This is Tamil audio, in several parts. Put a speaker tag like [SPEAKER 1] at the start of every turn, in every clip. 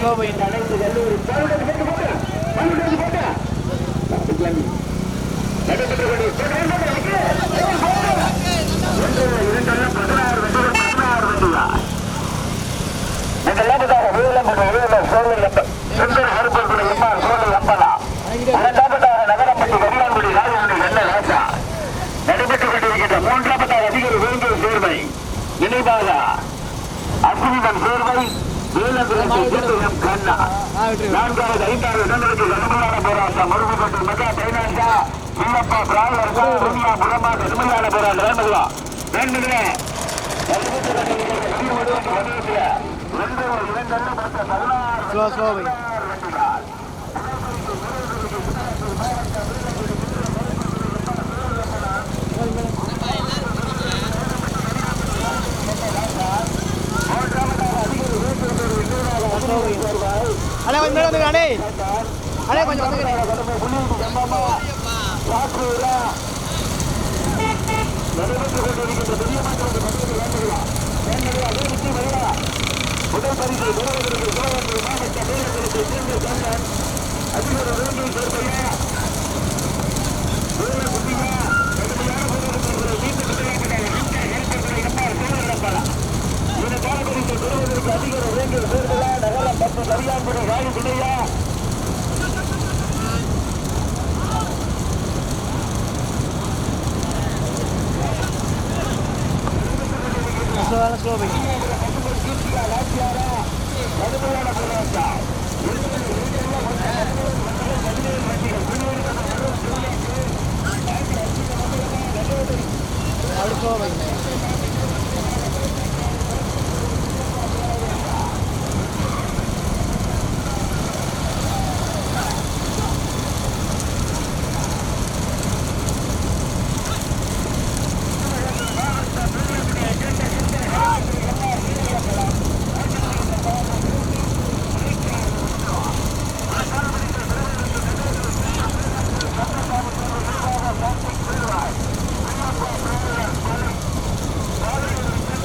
[SPEAKER 1] கோவை நடைபெற்றுக் சுந்தர கொண்டிருக்கின்ற மூன்றாவதாக அதிகாரி வேங்கல் சேர்வை நினைவாக அஸ்விதன் சேர்வை நான்காவது ஐந்தாவது இடங்களுக்கு கடுமையான போராட்டம் முருகப்பட்டு மெகா பைனான்ஸா சின்னப்பா பிராயர்ஸா ருமியா புறமா கடுமையான போராட்டம்
[SPEAKER 2] ஸ்லோ ஸ்லோ போய் அண்ணே கொஞ்சம் மேலே வந்துங்க அண்ணே. அண்ணே கொஞ்சம் வந்துங்க முதல் பரிசு ஸ்லோ ஸ்லோ போய் அப்படி ஸ்லோ போய்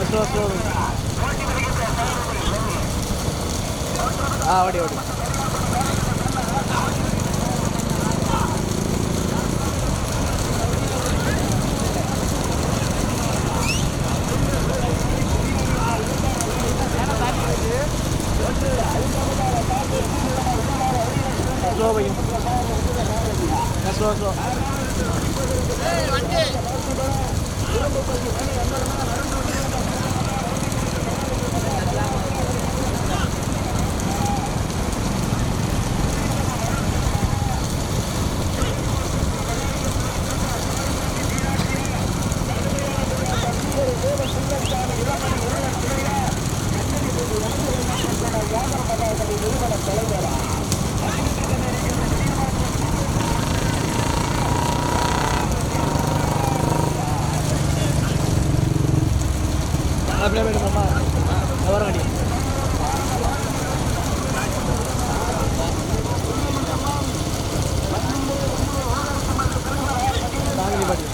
[SPEAKER 2] ஸ்லோ ஸ்லோ ஆ ஓடி ஓடி ஸ்லோ பையன் ஸ்லோ ஸ்லோ வண்டி போயிடுமாம்மா வர வேண்டிய தாங்கி பாட்டி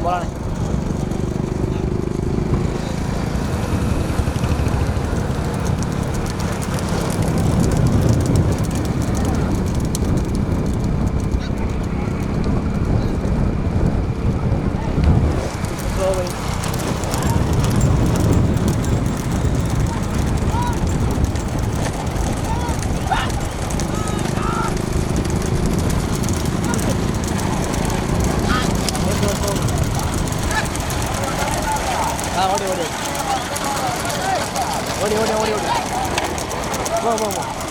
[SPEAKER 2] ஆ போலாண்ணே ஸ்லோ போய் ஸ்லோ ஸ்லோ
[SPEAKER 1] ஓடி ஓடி ஓடி ஓடி போ போ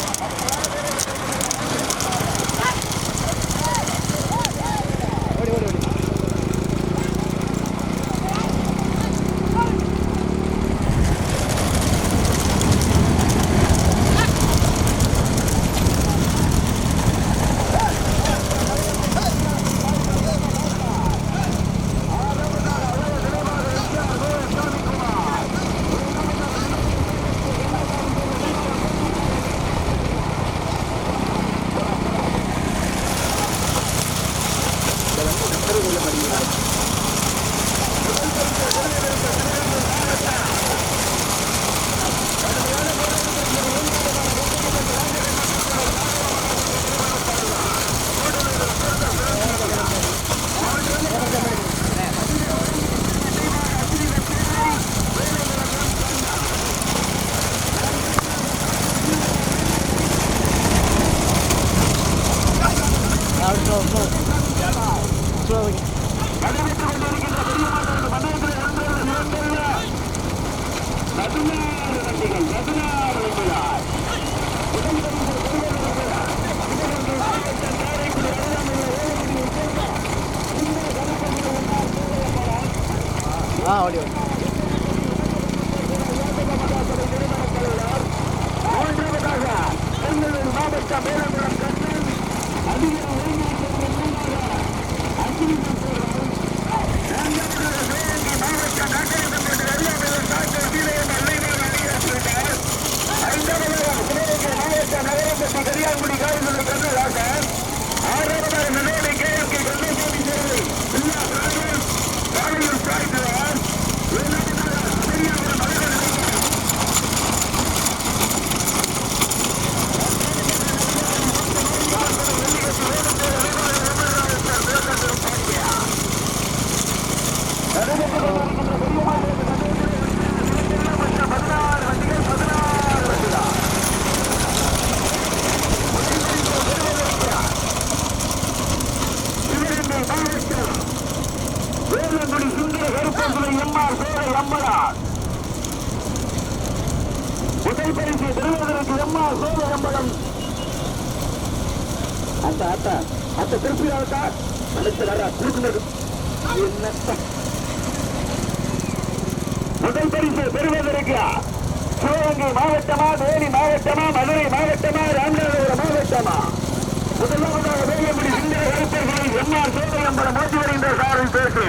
[SPEAKER 2] பேசு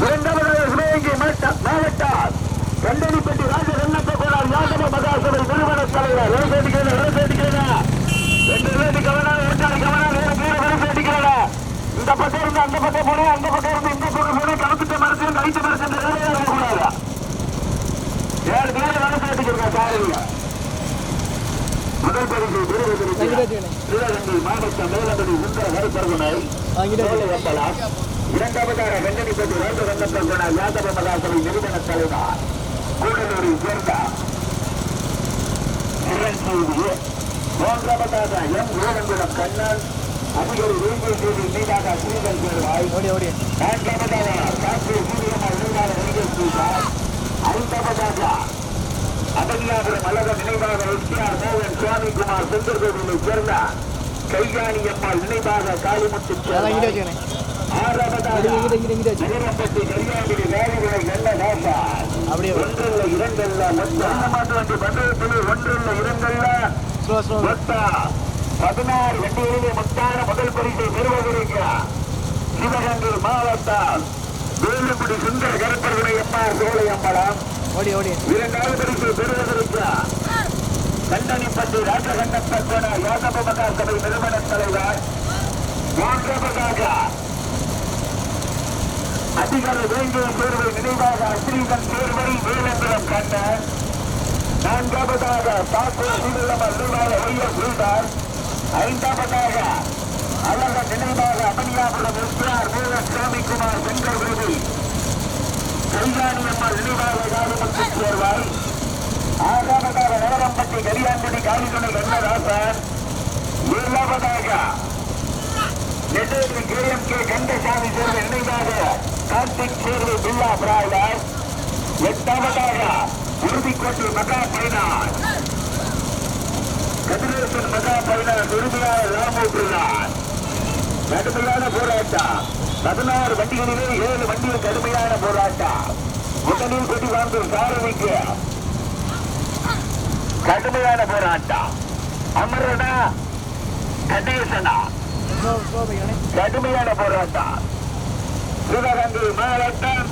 [SPEAKER 2] இரண்டாவதாக சிவகங்கை மாவட்ட- கண்டனிப்பட்டி ராஜ ரன்னப்ப கோளார் யாதவ மகாசபை நிறுவன தலைவர். விவசாயிக்கிறேன் விவசாயிக்கிறேன் ரெண்டு பேருக்கு கவனம் விவசாயி கவனம் விவசாயிக்கிறேன் இந்த பக்கம் இருந்து அந்த பக்கம் போனேன் அந்த பக்கம் இருந்து இந்த பக்கம் போனேன் கலப்பிட்ட மரத்தையும் கழித்த கூடாது ஏழு பேர் விவசாயிக்கிறேன் சாரிங்க முதல் பரிசு சிவகங்கை மாவட்டம் மேலபடி சுந்தர இரண்டாவதாக வெள்ளனிப்பட்டி வேண்டு வெங்கப்பகுண யாதவ மகாசபை நிறுவன தலைவர் கூடலூரை சேர்ந்த மூன்றாவதாக எம் வேலங்குளம் கண்ணன் அதிகாரி வேங்கேஸ்வரி மீதாக ஸ்ரீதர் சேர்வாய் நான்காவதாக காற்று நடிகர் செய்தார் ஐந்தாவதாக அபனியாபுரம் அழக நினைவாக எஸ்டிஆர் மோகன் சுவாமிகுமார் சுந்தர்கோவிலை சேர்ந்த கைகாணி அம்மாள் நினைவாக காளிமுத்து
[SPEAKER 1] அப்படியே
[SPEAKER 2] ஒன்றல்ல இரண்டல்ல பதினாறு வண்டிகளிலே மொத்தான முதல் பரிசை பெறுவதற்கு சிவகங்கை மாவட்டம் வேலுக்குடி சுந்தர கருப்பர்களை எம்ஆர் சோலை அம்பலம். இரண்டாவது பரிசு பெறுவதற்கு கண்டனிப்பட்டி ராஜகண்டப்பட்டன யாதவ மகா சபை நிறுவன தலைவர். மூன்றாவதாக அதிகாரி வேண்டிய தேர்வை நினைவாக அஸ்ரீகன் தேர்வை வேலங்குளம் கண்ட நான்காவதாக தாக்கூர் சீதளமர் நிர்வாக ஐயர் சுல்தான் ஐந்தாவதாக அழக நினைவாக அமனியாபுரம் எஸ்ஆர் மூலன் சாமிக்குமார் செங்கர் கோவில் கல்யாணியம்மா அம்மாள் நினைவாக காலிமுத்து சேர்வாய் ஆறாவதாக நகரம்பட்டி கரியாங்குடி காலிதுணை கண்ணதாசன் ஏழாவதாக கே எம் கே கந்தசாமி சேர்ந்த நினைவாக கார்த்திக் சேர்வு பில்லா பிராய்லர். எட்டாவதாக உறுதிக்கோட்டை மகா பைனான். கதிரேசன் மகா பைனான் உறுதியாக ராமோட்டுள்ளார் கடுமையான போராட்டம். பதினாறு வண்டிகளிலே ஏழு வண்டியில் கடுமையான போராட்டம். முதலில் கொடி வாங்கும் சாரதிக்கு கடுமையான போராட்டம். அமரனா கணேசனா கடுமையான போராட்டம். சிவகங்கை மாவட்டம்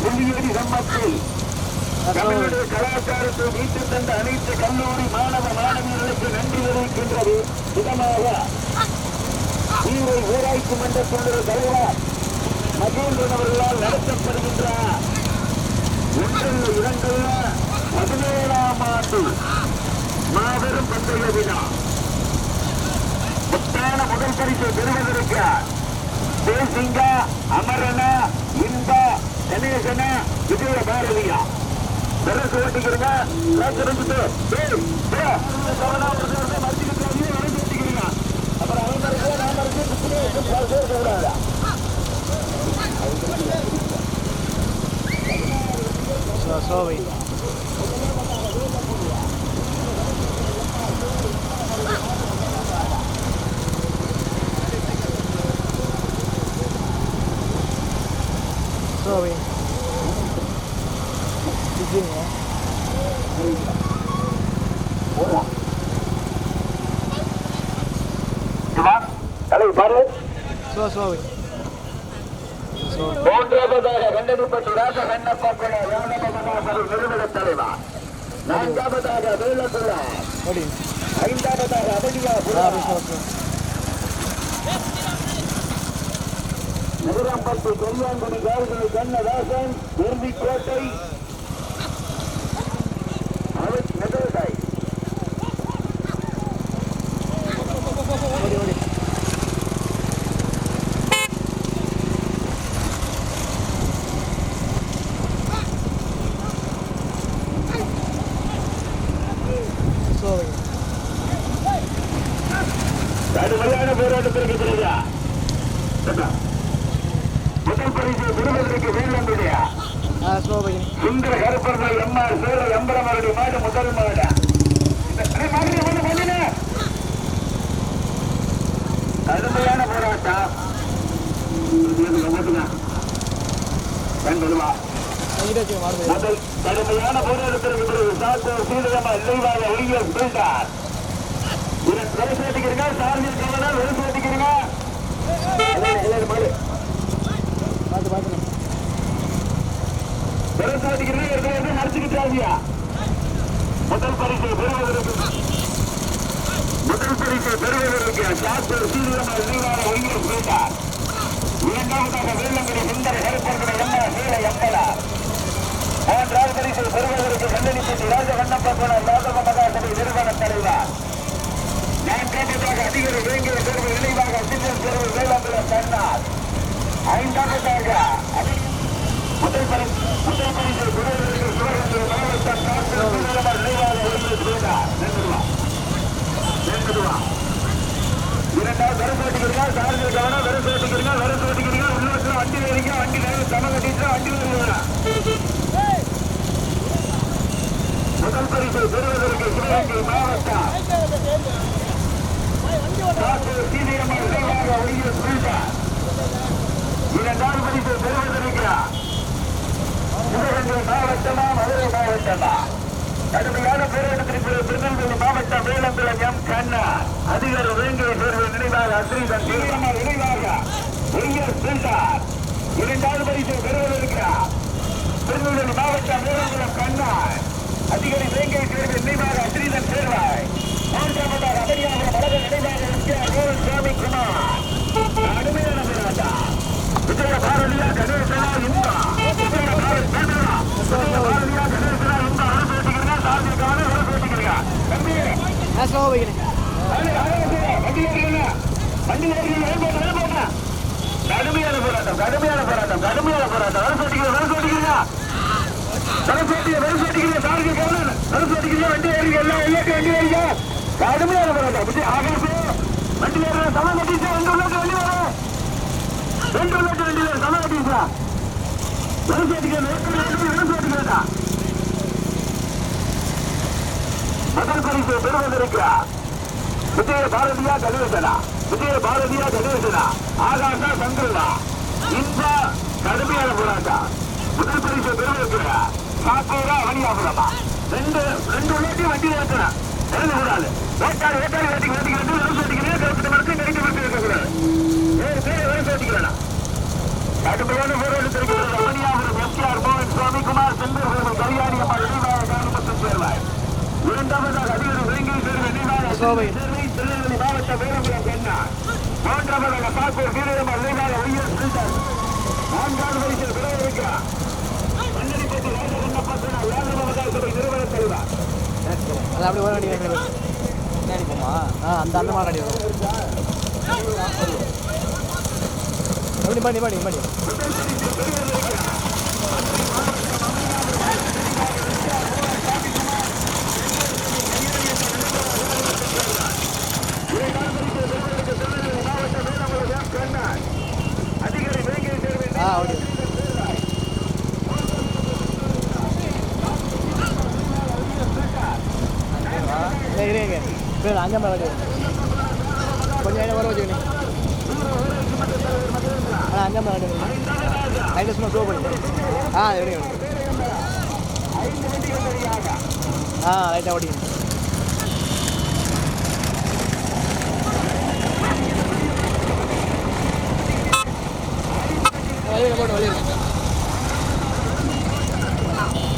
[SPEAKER 2] புள்ளியடி சம்பத்தில் தமிழுடைய கலாச்சாரத்தை மீட்டுத் தந்த அனைத்து கல்லூரி மாணவ மாணவியர்களுக்கு நன்றி தெரிவிக்கின்றது. விதமாக தீவை ஊராட்சி மன்றத்தினுடைய தலைவர் மகேந்திரன் அவர்களால் நடத்தப்படுகின்ற ஒன்றில் இரண்டுள்ள பதினேழாம் ஆண்டு மாபெரும் பந்தய விழா. முதல் பரிசை பெறுவதற்கு தேசிங்கா அமரனா இன்பா கணேசனா விஜய பாரதியா பெருசு ஓட்டிக்கிறீங்க காசு இருந்துட்டு டேய், டே, இந்த சவனா தலைவர் பாரு.
[SPEAKER 1] ஸ்லோ ஸ்லோ பையன் ஸ்லோ
[SPEAKER 2] மூன்றாவதாக வெள்ளரிப்பட்டி ராஜ கண்ணப்பக்குள ராமநாதபுரம் நிறுவன தலைவர் நான்காவதாக வேலக்குள
[SPEAKER 1] ஓடி
[SPEAKER 2] ஐந்தாவதாக அவனியா
[SPEAKER 1] ஆ ஸ்லோ ஸ்லோ
[SPEAKER 2] கண்ணதாசன் உறுதிக்கோட்டை. அவர் நெதர்தாய் கடுமையான போராட்டத்திற்கு முதல் பரிசு பெறுவதற்கு வேலங்குடியா
[SPEAKER 1] ஆ ஸ்லோ பையன்
[SPEAKER 2] சுந்தர கருப்பர்கள் எம்ஆர் சேர எம்பரமருடைய மாடு முதல் மாடு. அடே, மாடுங்க, மாடு, மாடுங்க. கடுமையான போராட்டம். முதல் கடுமையான போராட்டத்திற்கு பிறகு சாத்தோ சீதகமா இல்லைவாக ஒழிய பில்டார். வெறுப்பு ஓட்டிக்கிறீங்க சார்ஜில் கவனா வெறுப்பு ஓட்டிக்கிறீங்க எல்லாரும் மாடு. வெறுப்பு ஓட்டிக்கிறீங்க இருக்கிற முதல் பரிசை பெறுவதற்கு முதல் பரிசை பெறுவதற்கு சாத்தோ சீதகமா இல்லைவாக ஒழிய பில்டார் இரண்டாவதாக வேலங்குடி சுந்தர கருப்பர்கள் என்ன சீல எம்பலா மூன்றாவது பரிசை பெறுவதற்கு கல்லணிப்பட்டி ராஜகண்ணப்பகுண லாதவ மகாசபை நிறுவன தலைவர். நான்காவதாக அதிகாரி வேங்கிய தேர்வு நினைவாக சின்னம் தேர்வு வேளாண்குளம் கண்ணார். ஐந்தாவதாக அதிக இரண்டாவது வெறும் ஓட்டிக்கிறீங்க சார்ஜர் கவனம் வெறும் ஓட்டிக்கிறீங்க வெறும் ஓட்டிக்கிறீங்க உள்ள வண்டி வரீங்க வண்டி நேரம் சம கட்டிட்டு வண்டி வருவீங்க முதல் பரிசை பெறுவதற்கு சிவகங்கை மாவட்டம் இரண்டாவது பெறுவதற்கு சிவகங்கை மாவட்டமா மதுரை மாவட்டமா? கடுமையான போராட்டத்திற்கு திருநெல்வேலி மாவட்டம் வேலம்பலம் எம் கண்ணா அதிகார வேங்கை சேர்வு நினைவாக அஸ்ரீதன் திருமண நினைவாக உயர் சென்றார் இரண்டாவது பரிசை பெறுவதற்கு திருநெல்வேலி மாவட்டம் வேலம்பலம் கண்ணா அதிகாரி வேங்கை தேர்வு நினைவாக அஸ்ரீதன் சேர்வாய். மூன்றாவதாக அபரியாபுரம் வலது நினைவாக முக்கிய கோவில் சுவாமி குமார் அருமையான போராட்டம். விஜய பாரதியா கணேசனா இன்பா. கடுமையான போராட்டம் கடுமையான போராட்டம் கடுமையான போராட்டம் அரசு ஓட்டிக்கிறீங்க அரசு ஓட்டிக்கிறீங்க அரசு ஓட்டிக்க அரசு ஓட்டிக்கிறீங்க சார்ஜி கவனம் அரசு ஓட்டிக்கிறீங்க வண்டி ஏறுறீங்க எல்லாம் எல்லாத்தையும் வண்டி ஏறுங்க கடுமையான போராட்டம் விஜய் ஆகாசம் வண்டி ஏறுற சமம் கட்டிச்சு ரெண்டு உள்ளது வண்டி வரும் ரெண்டு உள்ளது வண்டி வரும் சமம் கட்டிச்சா முதல் பரிசு பெறுவதற்கிறார் விஜய பாரதியா கணேசனா விஜய பாரதியா கணேசனா ஆகாஷா சங்கரா இந்த கடுமையான போராட்டம் முதல் பரிசு பெறுவதற்கிறார் சாப்பூரா வழியாபுரமா ரெண்டு ரெண்டு உள்ளாட்டி வண்டி இருக்கிறார் எழுந்து கூடாது வேட்டாடி வேட்டிக்கு வேட்டி வேட்டிக்கிறது விவசாய வேட்டிக்கிறேன் கருத்து மரத்தை நெருங்கி விட்டு இருக்கக்கூடாது வேறு பேரை விவசாய வேட்டிக்கிறேன் கடுமையான போராட்டத்திற்கு ரமணியாபுரம் எஸ்ஆர் மோகன் சுவாமி குமார் செந்தூர் கல்யாணி அம்மா நினைவாக காரணப்பட்டு சேர்வார். இரண்டாவதாக அதிகாரி வேங்கை சேர்வு நினைவாக
[SPEAKER 1] சோபை.
[SPEAKER 2] திருநெல்வேலி மாவட்ட பேரம்பலம் பெண்ணா மூன்றாவதாக சாக்கூர் வீரம்மா நினைவாக ஒய்யர் சுல்தான் நான்காவது வரிசையில் பிறகு மன்னரிப்பட்டி ராஜகண்ணப்பட்டன யாதவ மகாசபை நிறுவன தலைவர்.
[SPEAKER 1] அது அப்படி வர வேண்டிய அடிப்போமா ஆ அந்த அந்த மாதிரி அடி வரும். മണി
[SPEAKER 2] മണി മണി മണി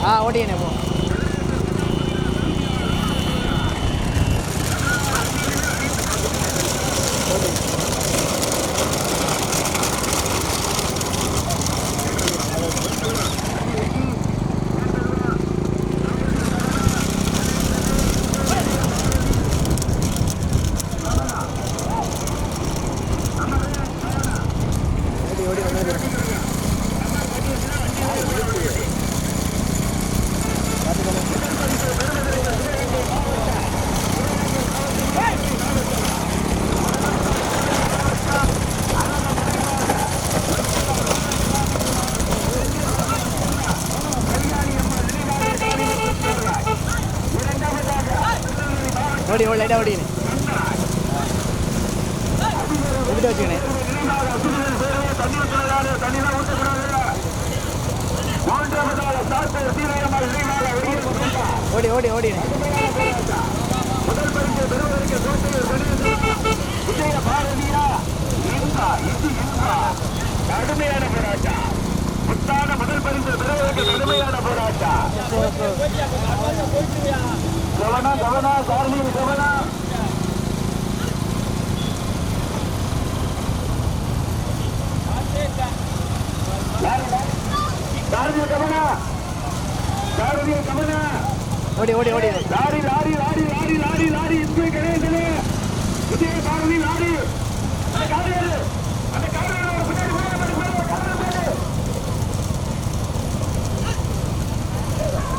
[SPEAKER 1] ஆ ஓட்டிக்கணே போ. ஓடி ஓடி லைட்டாக ஓடினே எப்படி வச்சுக்கணே ஓடி ஓடி ஓடினே
[SPEAKER 2] கடுமையான போராட்டம் முத்தான முதல் பரிசு பெறுவதற்கு கடுமையான போராட்டம் Kavanaugh Kavanaugh கார்மிக Kavanaugh. கார்மிக Kavanaugh. கார்மிக Kavanaugh.
[SPEAKER 1] ஓடி ஓடி ஓடி.
[SPEAKER 2] Lorry lorry lorry lorry lorry lorry இங்கே கிடையாது விஜய பாரதி லாரி. அந்த காரியாரு அந்த காரியாரு ஒரு பின்னாடி போய் பின்னாடி போய் காரியாரு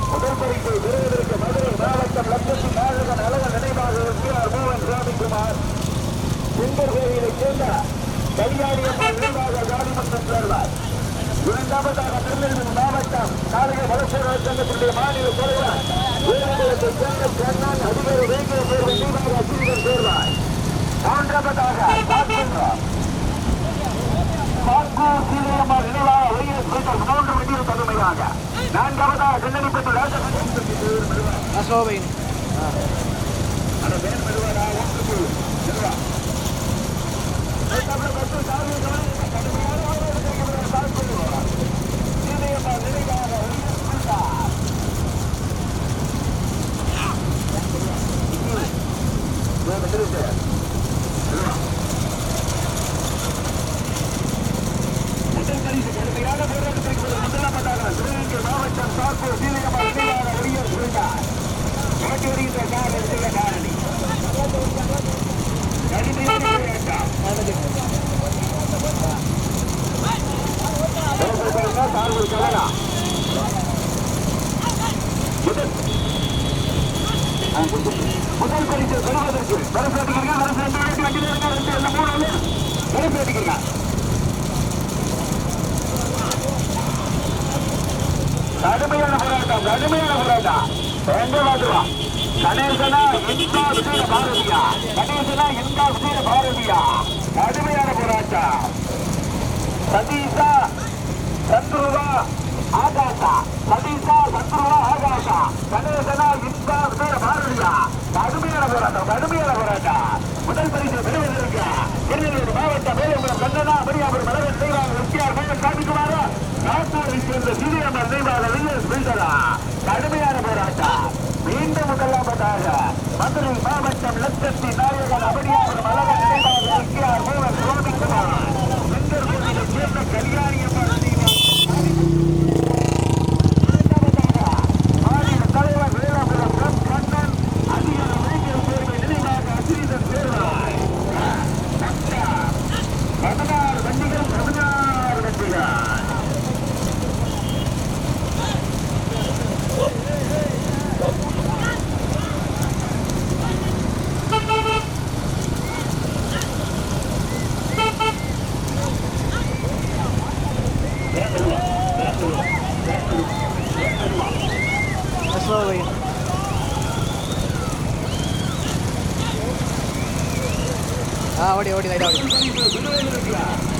[SPEAKER 2] முதல் பரிசு பெறுவதற்கு மதுரை மாவட்டம் லட்சத்தி நாயகன் நினைவாக இருக்கிறார் மோகன் சாமிக்குமார் சுந்தர் கோவிலைச் சேர்ந்த கல்யாணி அம்மா நினைவாக காளிமன்றம் சேர்வார் இரண்டாவதாக திருநெல்வேலி மாவட்டம் நாளைய வளர்ச்சியாளர் சங்கத்தினுடைய மாநில தலைவர் வேலுக்குளத்தைச் சேர்ந்த கண்ணன் அதிகாரி வேங்கை சேர்வை நினைவாக அசிரியர் சேர்வார் மூன்றாவதாக சாத்தியம் மூன்று மணியில் தகுமையாக நான்காவதாக கண்ணடிப்பட்டு ராஜபக்ஷ
[SPEAKER 1] ஆ ஸ்லோ பையன்
[SPEAKER 2] அந்த பேர் மெதுவாடா ஒன்றுக்கு செல்வா முதல் பரிசு கடுமையான போராட்டத்திற்கு முதலாவதாக சிவகங்கை மாவட்டம் சாத்தூர் சீலையம்மா நினைவாக ஒய்எஸ் மீட்டார் ஓட்டி வருகின்ற கார் எடுத்துள்ள காரணி கடுமையான போராட்டம் சார்பில் கலரா முதல் பரிசு பெறுவதற்கு பரிசு அடிக்கிறீங்க பரிசு ரெண்டு எல்லாம் மூணு பரிசு அடிக்கிறீங்க கடுமையான போராட்டம். கடுமையான போராட்டம் எங்க கணேசனா எந்த விஜய பாரதியா? கணேசனா எந்த விஜய பாரதியா? கடுமையான போராட்டம். சதீஷா சத்ருவா ஆகாஷா. சதீஷா சத்ருவா ஆகாஷா. கணேசனா எந்த விஜய பாரதியா? கடுமையான போராட்டம் கடுமையான போராட்டம். முதல் பரிசு பெறுவதற்கு திருநெல்வேலி மாவட்ட வேலைபுரம் கண்ணனா மரியாபுரம் மலர் செய்வாங்க எஸ்டிஆர் மேல காட்டிக்குமாரா நாட்டூரை சேர்ந்த சீனியம்மர் தெய்வாக வில்லியஸ் பில்டரா
[SPEAKER 1] 50 ஓடி ஓடி ஆகுது ஓடி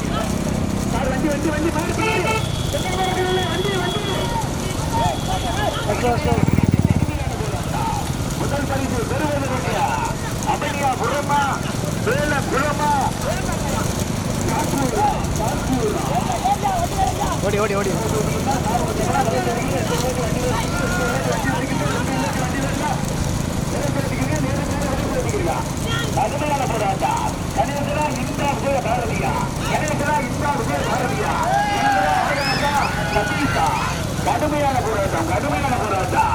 [SPEAKER 2] முதல் பரிசு புறமா வேல புறமா
[SPEAKER 1] ஓடி ஓடி ஓடி
[SPEAKER 2] போராட்டம் கணேசனா இந்த விஜய பாரதியா கணேசனா இந்த விஜய பாரதியா சதீஷா கடுமையான போராட்டம் கடுமையான போராட்டம்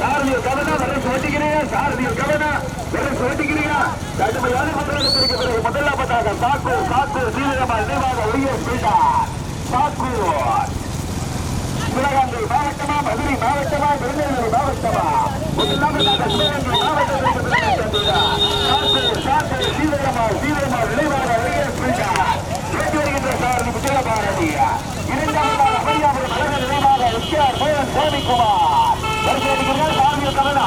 [SPEAKER 2] சாரதியில் கவனா வர சோட்டிக்கிறீங்க சாரதியில் கவனா வர சோட்டிக்கிறீங்க கடுமையான போராட்டத்திற்கு பிறகு முதல்ல முதலாவதாக சாக்கூர் சாக்கூர் சீரகமா நினைவாக ஒய்யர் பீட்டா சாக்கூர் சிவகங்கை மாவட்டமா? மதுரை மாவட்டமா? திருநெல்வேலி மாவட்டமா? முதலாவதாக சிவகங்கை மாவட்டத்திற்கு பெருமை சேர்ந்ததா? சாத்தூர், சாத்தூர், நினைவாக ஒய்யர் பீட்டா. ஏற்றி வருகின்ற சாரதி விஜயபாரதியா. இரண்டாவதாக மரியாதை மலர் நினைவாக எஸ்ஆர் மோகன் சுவாமிக்குமார் வரிசை அடிக்கிறீங்க, சாரதியை கவனா.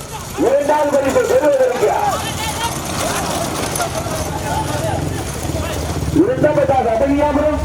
[SPEAKER 2] நன்றி. இரண்டாவது பரிசு பெறுவதற்கு இரண்டாவதாக அபனியாபுரம்